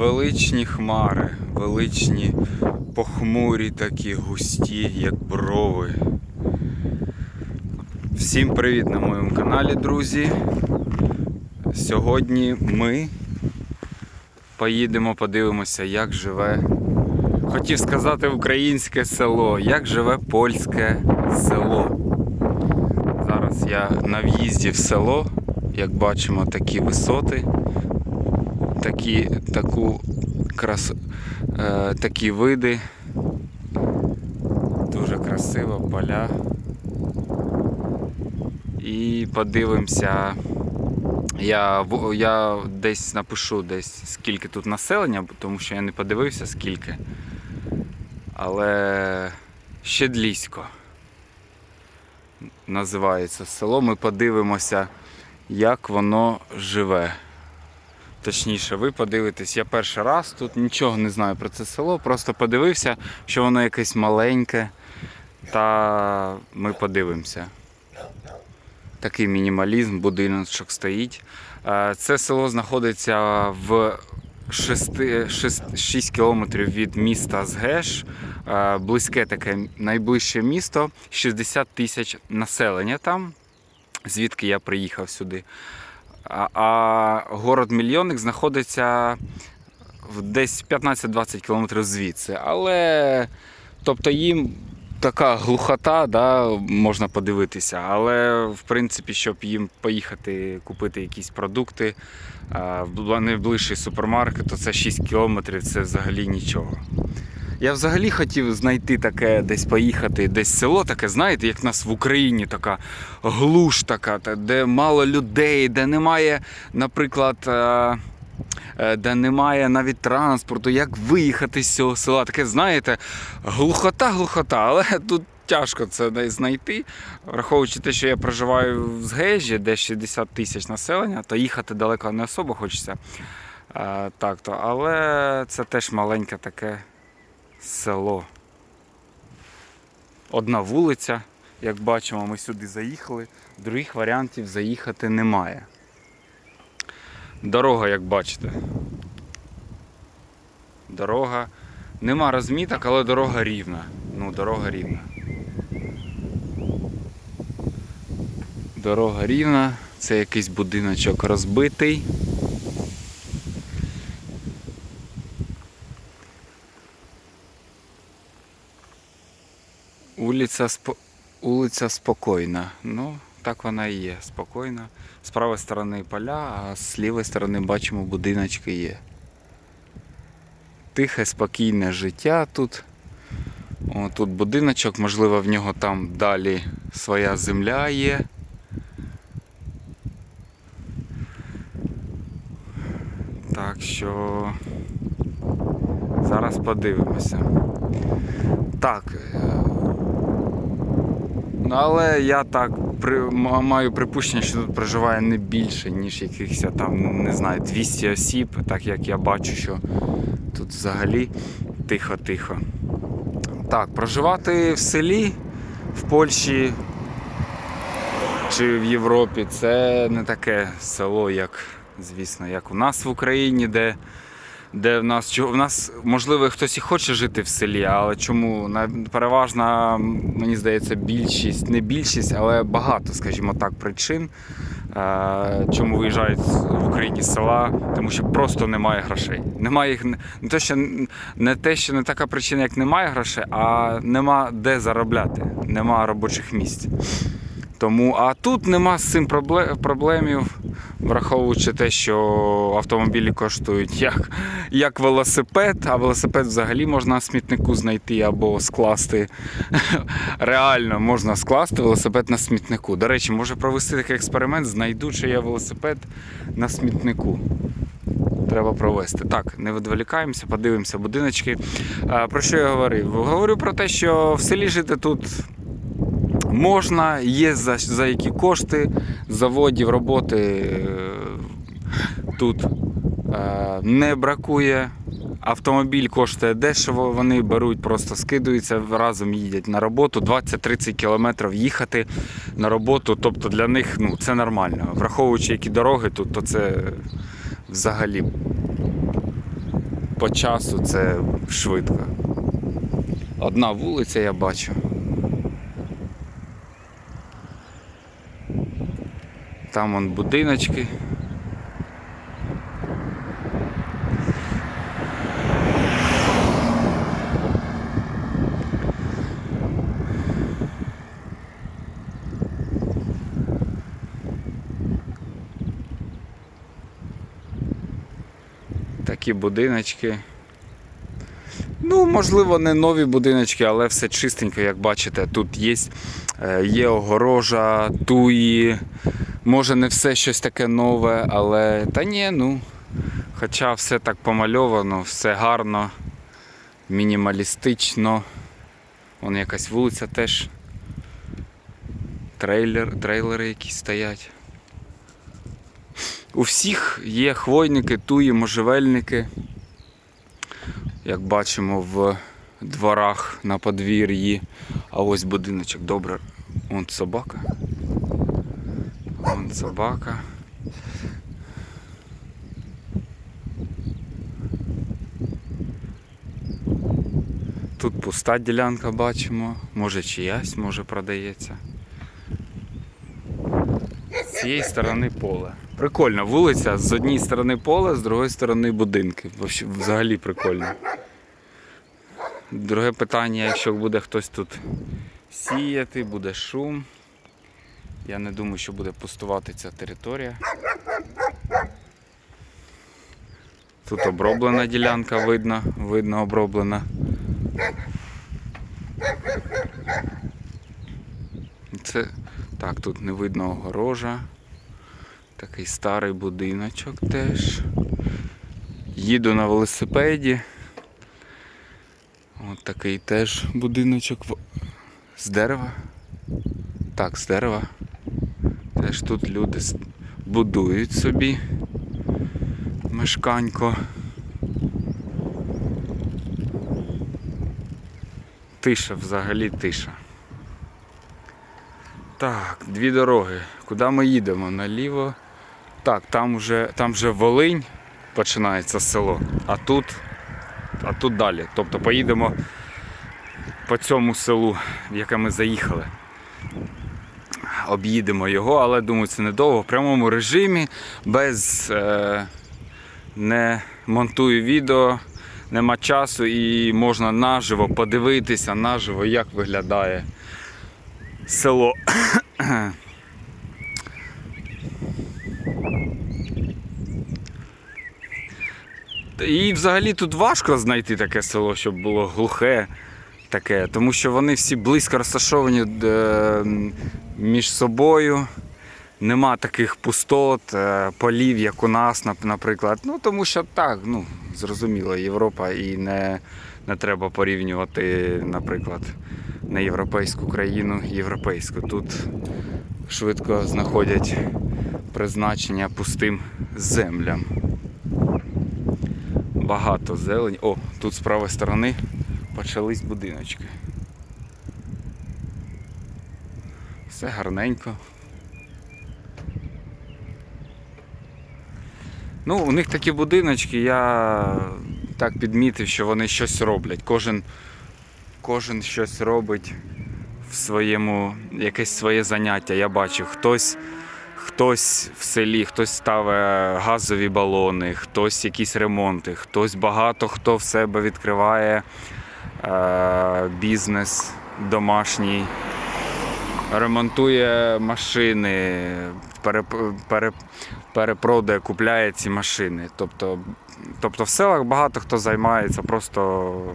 Величні хмари, величні похмурі такі густі, як брови. Всім привіт на моєму каналі, друзі. Сьогодні ми поїдемо, подивимося, як живе. Хотів сказати українське село, як живе польське село. Зараз я на в'їзді в село, як бачимо, такі висоти, такі, таку крас... е, такі види. Дуже красиво, поля. І подивимося. Я, я десь напишу десь скільки тут населення, тому що я не подивився скільки. Але Щедлісько називається село. Ми подивимося, як воно живе. Точніше, ви подивитесь, я перший раз тут нічого не знаю про це село, просто подивився, що воно якесь маленьке. Та ми подивимося. Такий мінімалізм, будиночок стоїть. Е, Це село знаходиться в 6, 6, 6 кілометрів від міста Згеш. Е, Близьке таке найближче місто, 60 тисяч населення там, звідки я приїхав сюди. А, а город Мільйонник знаходиться в десь 15-20 кілометрів звідси. Але тобто їм така глухота, да, можна подивитися. Але в принципі, щоб їм поїхати купити якісь продукти в бл- найближчий супермаркет, то це 6 кілометрів, це взагалі нічого. Я взагалі хотів знайти таке, десь поїхати, десь село таке, знаєте, як в нас в Україні така глуш така, де мало людей, де немає, наприклад, е, е, де немає навіть транспорту, як виїхати з цього села. Таке, знаєте, глухота, глухота, але тут тяжко це знайти. Враховуючи те, що я проживаю в Згежі, де 60 тисяч населення, то їхати далеко не особо хочеться. Е, Так то, але це теж маленьке таке село. Одна вулиця, як бачимо, ми сюди заїхали. Других варіантів заїхати немає. Дорога, як бачите. Дорога. Нема розміток, але дорога рівна. Ну, дорога рівна. Дорога рівна. Це якийсь будиночок розбитий. Улиця, спо... Улиця спокійна. Ну, так вона і є, спокійна. З правої сторони поля, а з лівої сторони бачимо будиночки є. Тихе, спокійне життя тут. О, тут будиночок, можливо, в нього там далі своя земля є. Так що зараз подивимося. Так. Ну, але я так при, маю припущення, що тут проживає не більше, ніж якихось там, не знаю, 200 осіб, так як я бачу, що тут взагалі тихо-тихо. Так, проживати в селі в Польщі чи в Європі це не таке село, як, звісно, як у нас в Україні, де де в нас в нас можливо хтось і хоче жити в селі, але чому На- переважна, мені здається, більшість, не більшість, але багато, скажімо так, причин, е, чому виїжджають в Україні з села, тому що просто немає грошей. Немає їх не те, що не те, що не така причина, як немає грошей, а нема де заробляти, нема робочих місць. Тому, а тут нема з цим пробле- проблемів, враховуючи те, що автомобілі коштують як, як велосипед, а велосипед взагалі можна на смітнику знайти або скласти. Реально можна скласти велосипед на смітнику. До речі, може провести такий експеримент, знайду, чи є велосипед на смітнику. Треба провести. Так, не відволікаємося, подивимося будиночки. Про що я говорив? Говорю про те, що в селі жити тут можна, є за, за які кошти, заводів, роботи е, тут е, не бракує. Автомобіль коштує дешево, вони беруть, просто скидуються, разом їдять на роботу. 20-30 кілометрів їхати на роботу. Тобто для них ну, це нормально. Враховуючи, які дороги тут, то це взагалі по часу це швидко. Одна вулиця я бачу. Там вон будиночки. Такі будиночки. Ну, можливо, не нові будиночки, але все чистенько, як бачите, тут є, е, є огорожа, туї. Може не все щось таке нове, але та ні, ну. Хоча все так помальовано, все гарно, мінімалістично. Вон якась вулиця теж. Трейлер, трейлери якісь стоять. У всіх є хвойники, туї, можжевельники. Як бачимо в дворах на подвір'ї. А ось будиночок добре. Вон собака. Вон собака. Тут пуста ділянка бачимо. Може чиясь, може продається. З цієї сторони поле. Прикольно, вулиця з однієї сторони поле, з другої сторони будинки. Взагалі прикольно. Друге питання, якщо буде хтось тут сіяти, буде шум. Я не думаю, що буде пустувати ця територія. Тут оброблена ділянка, видно, видно оброблена. Це так, тут не видно огорожа. Такий старий будиночок теж. Їду на велосипеді. От такий теж будиночок з дерева. Так, з дерева. Теж тут люди будують собі мешканько. Тиша взагалі тиша. Так, дві дороги. Куди ми їдемо? Наліво. Так, там вже, там вже Волинь починається село, а тут, а тут далі. Тобто поїдемо по цьому селу, в яке ми заїхали. Об'їдемо його, але думаю, це недовго. В прямому режимі, без е, не монтую відео, нема часу і можна наживо подивитися, наживо, як виглядає село. І взагалі тут важко знайти таке село, щоб було глухе таке, тому що вони всі близько розташовані е, між собою. Нема таких пустот, е, полів, як у нас, наприклад. Ну тому що так, ну зрозуміло, Європа і не, не треба порівнювати, наприклад, не європейську країну, європейську. Тут швидко знаходять призначення пустим землям. Багато зелень. О, тут з правої сторони почались будиночки. Все гарненько. Ну, у них такі будиночки, я так підмітив, що вони щось роблять. Кожен, кожен щось робить в своєму, якесь своє заняття. Я бачу, хтось, хтось в селі, хтось ставить газові балони, хтось якісь ремонти, хтось багато хто в себе відкриває бізнес домашній, ремонтує машини, пере, пере, перепродає, купляє ці машини. Тобто, тобто в селах багато хто займається просто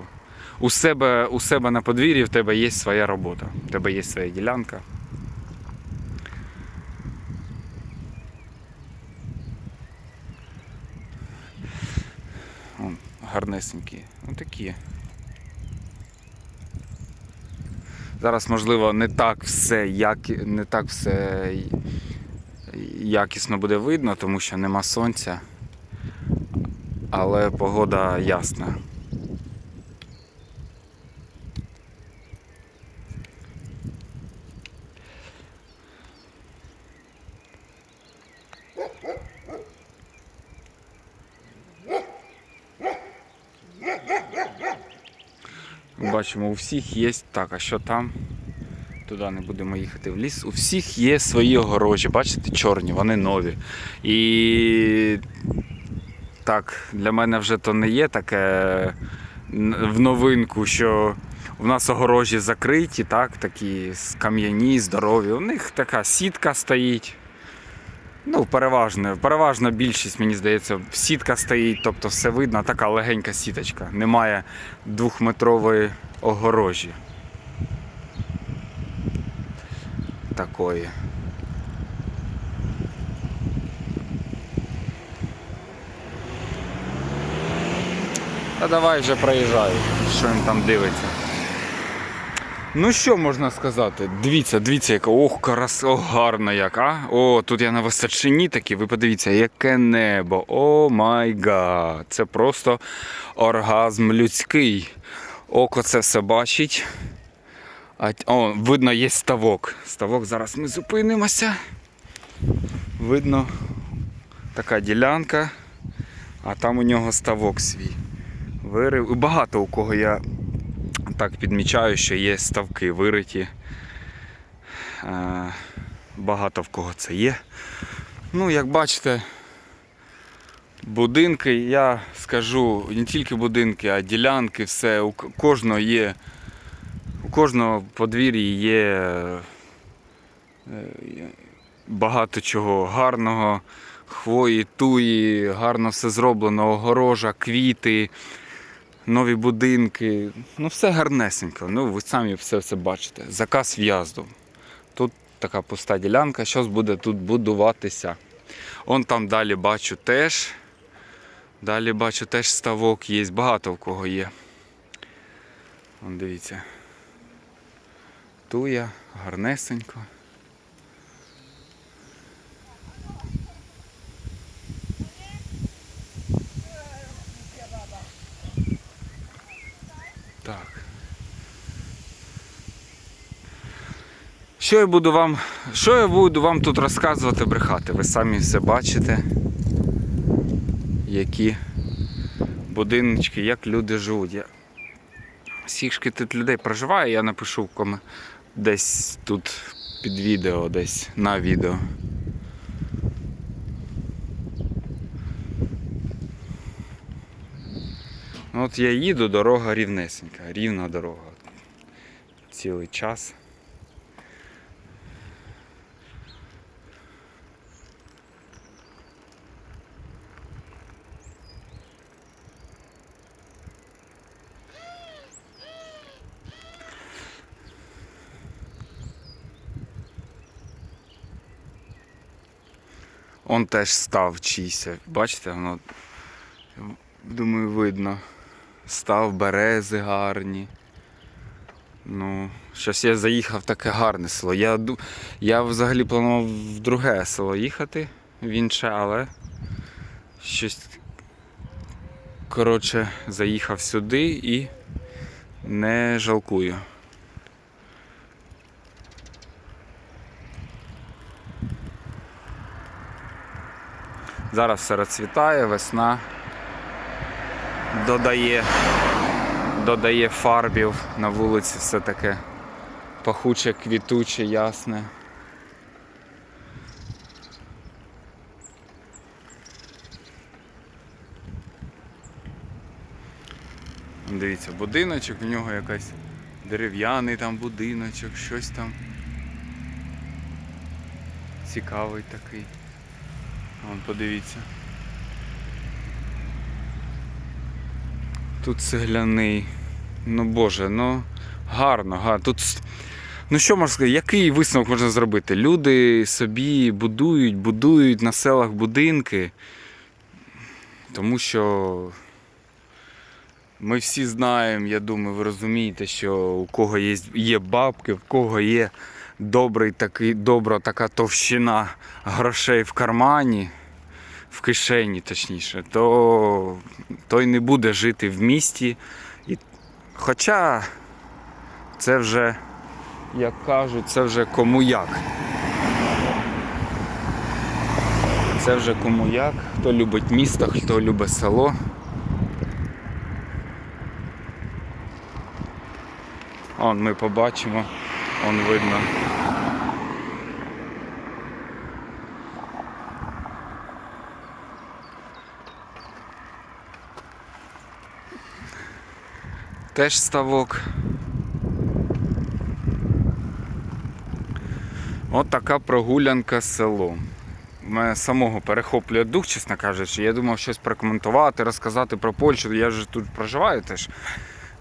у себе, у себе на подвір'ї в тебе є своя робота, в тебе є своя ділянка. Гарнесенькі. Отакі. Зараз, можливо, не так все, як... не так все якісно буде видно, тому що нема сонця. Але погода ясна. Бачимо, у всіх є. Так, а що там? Туди не будемо їхати в ліс. У всіх є свої огорожі, бачите, чорні, вони нові. І так, для мене вже то не є таке в новинку, що у нас огорожі закриті, так, такі кам'яні, здорові. У них така сітка стоїть. Ну, переважно, переважна більшість, мені здається, сітка стоїть, тобто все видно, така легенька сіточка. Немає двохметрової огорожі. Такої. Та давай вже проїжджай, що він там дивиться. Ну що можна сказати? Дивіться, дивіться, яка ох, крас, ох, гарно як, а? О, тут я на височині такі, ви подивіться, яке небо. О май гад. Це просто оргазм людський. Око це все бачить. А, о, видно, є ставок. Ставок, зараз ми зупинимося. Видно така ділянка, а там у нього ставок свій. Вирив. Багато у кого я так підмічаю, що є ставки вириті. Е, Багато в кого це є. Ну, як бачите, будинки, я скажу, не тільки будинки, а ділянки, все, у кожного є, у кожного подвір'ї є е, багато чого гарного, хвої, туї, гарно все зроблено, огорожа, квіти нові будинки. Ну, все гарнесенько. Ну, ви самі все це бачите. Заказ в'їзду. Тут така пуста ділянка, щось буде тут будуватися. Он там далі бачу теж. Далі бачу теж ставок є. Багато в кого є. Вон дивіться. Туя, гарнесенько. Що я буду вам. Що я буду вам тут розказувати, брехати? Ви самі все бачите. Які будиночки, як люди живуть. Я... Скільки тут людей проживає, я напишу в ком... десь тут під відео, десь на відео. Ну, От я їду, дорога рівнесенька, рівна дорога. Цілий час. Он теж став чийся. Бачите, воно думаю, видно. Став берези гарні. Ну, щось я заїхав в таке гарне село. Я, я взагалі планував в друге село їхати, в інше, але щось. Коротше, заїхав сюди і не жалкую. Зараз все розцвітає, весна додає, додає фарбів на вулиці, все таке пахуче, квітуче, ясне. Дивіться, будиночок, в нього якась дерев'яний там будиночок, щось там цікавий такий. Вон, подивіться. Тут цегляний. Ну боже, ну гарно, гарно. Тут. Ну що можна сказати, який висновок можна зробити? Люди собі будують, будують на селах будинки, тому що ми всі знаємо, я думаю, ви розумієте, що у кого є, є бабки, в кого є добрий такий, добра така товщина грошей в кармані, в кишені, точніше, то той не буде жити в місті. Хоча це вже, як кажуть, це вже кому як. Це вже кому як, хто любить місто, хто любить село. Он ми побачимо, он видно. Теж ставок. От така прогулянка селом. Мене самого перехоплює дух, чесно кажучи. Я думав щось прокоментувати, розказати про Польщу. Я ж тут проживаю теж.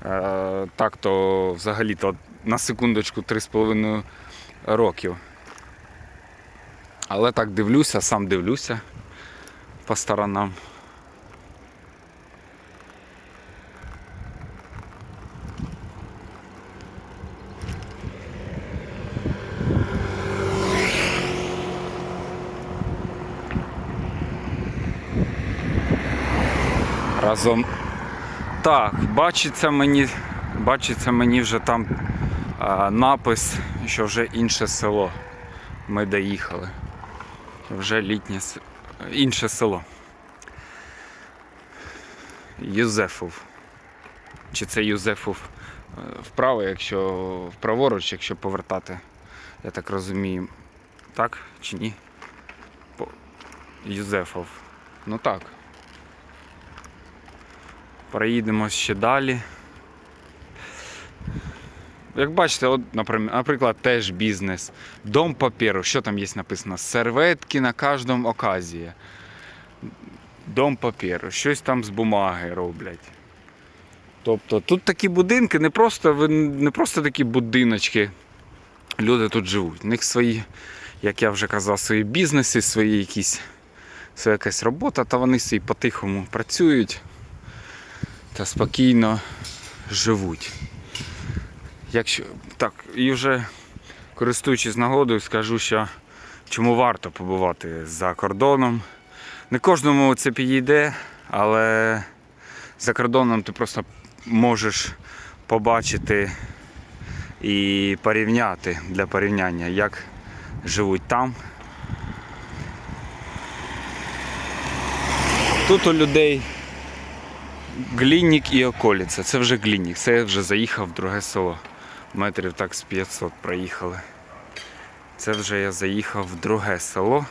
Е, так то взагалі-то на секундочку 3,5 років. Але так дивлюся, сам дивлюся по сторонам. Разом. Так, бачиться мені, бачиться мені вже там а, напис, що вже інше село. Ми доїхали. Вже літнє інше село. Юзефов. Чи це Юзефов е, вправо, якщо вправоруч, якщо повертати, я так розумію. Так чи ні? Юзефов. Ну так. Проїдемо ще далі. Як бачите, от, наприклад, теж бізнес. Дом паперу. Що там є написано? Серветки на кожному оказії. Дом паперу. Щось там з бумаги роблять. Тобто тут такі будинки, не просто, не просто такі будиночки. Люди тут живуть. У них свої, як я вже казав, свої бізнеси, свої якісь, своя якась робота, та вони собі по-тихому працюють та спокійно живуть. Якщо так, і вже користуючись нагодою, скажу, що чому варто побувати за кордоном. Не кожному це підійде, але за кордоном ти просто можеш побачити і порівняти для порівняння, як живуть там. Тут у людей Глінник і околиця. Це вже Гліннік, Це я вже заїхав в друге село. Метрів так з 500 проїхали. Це вже я заїхав в друге село.